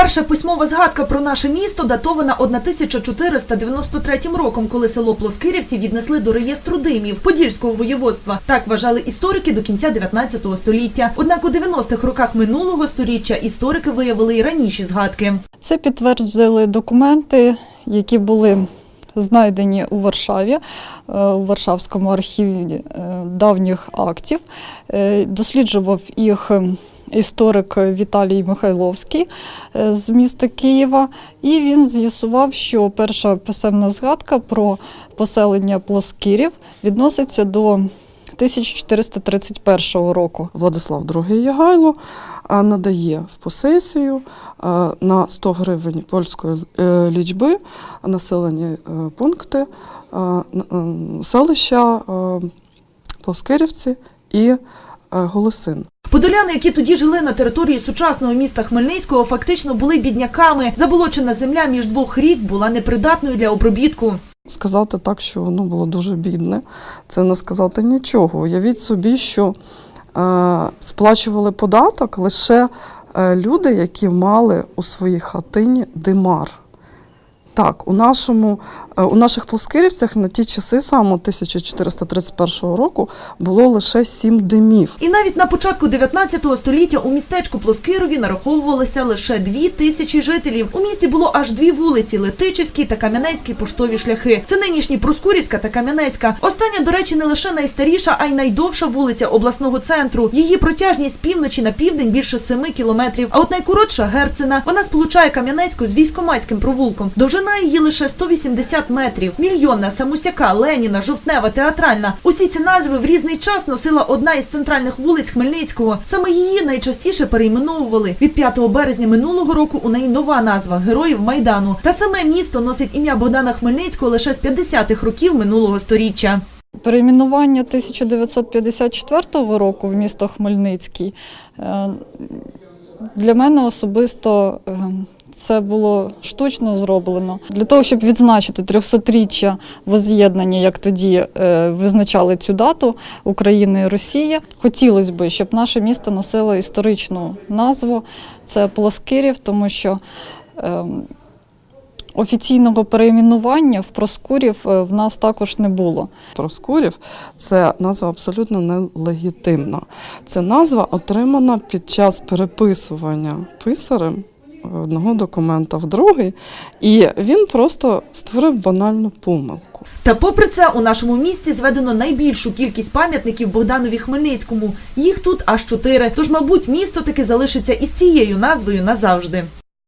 Перша письмова згадка про наше місто датована 1493 роком, коли село Плоскирівці віднесли до реєстру димів Подільського воєводства. Так вважали історики до кінця 19 століття. Однак у 90-х роках минулого сторіччя історики виявили й раніші згадки. Це підтвердили документи, які були знайдені у Варшаві, е, у Варшавському архіві е, давніх актів. Е, Досліджував їх історик Віталій Михайловський е, з міста Києва, і він з'ясував, що перша писемна згадка про поселення плоскирів відноситься до 1431 року. Владислав II Ягайло надає в посесію на 100 гривень польської е, лічби населені е, пункти селища Плоскирівці і Голосин. Подоляни, які тоді жили на території сучасного міста Хмельницького, фактично були бідняками. Заболочена земля між двох рік була непридатною для обробітку. Сказати так, що воно було дуже бідне, це не сказати нічого. Уявіть собі, що е, сплачували податок лише е, люди, які мали у своїй хатині димар. Так, у, нашому, е, у наших плоскирівцях на ті часи, саме 1431 року, було лише сім димів. І навіть на початку 19 століття у містечку Плоскирові нараховувалося лише дві тисячі жителів. У місті було аж дві вулиці: Летичівський та Кам'янецький поштові шляхи. Це нинішні Проскурівська та Кам'янецька. Остання, до речі, не лише найстаріша, а й найдовша вулиця обласного центру. Її протяжність з півночі на південь більше 7 кілометрів. А от найкоротша Герцена. Вона сполучає Кам'янецьку з військоматським провулком. Довжина її лише 180 метрів. Мільйонна, Самусяка, Леніна, Жовтнева, Театральна. Усі ці назви в різний час носила одна із центральних вулиць Хмельницького. Саме її найчастіше перейменовували. Від 5 березня минулого року у неї нова назва Героїв Майдану. Та саме місто носить ім'я Богдана Хмельницького лише з 50-х років минулого сторіччя. Перейменування 1954 року в місто Хмельницький е, для мене особисто е, це було штучно зроблено для того, щоб відзначити 300-річчя воз'єднання, як тоді е, визначали цю дату України і Росії. Хотілося б, щоб наше місто носило історичну назву. Це Плоскирів, тому що е, офіційного перейменування в Проскурів е, в нас також не було. Проскурів це назва абсолютно нелегітимна. Це назва отримана під час переписування писарем одного документа в другий, і він просто створив банальну помилку. Та попри це у нашому місті зведено найбільшу кількість пам'ятників Богданові Хмельницькому. Їх тут аж чотири. Тож, мабуть, місто таки залишиться із цією назвою назавжди.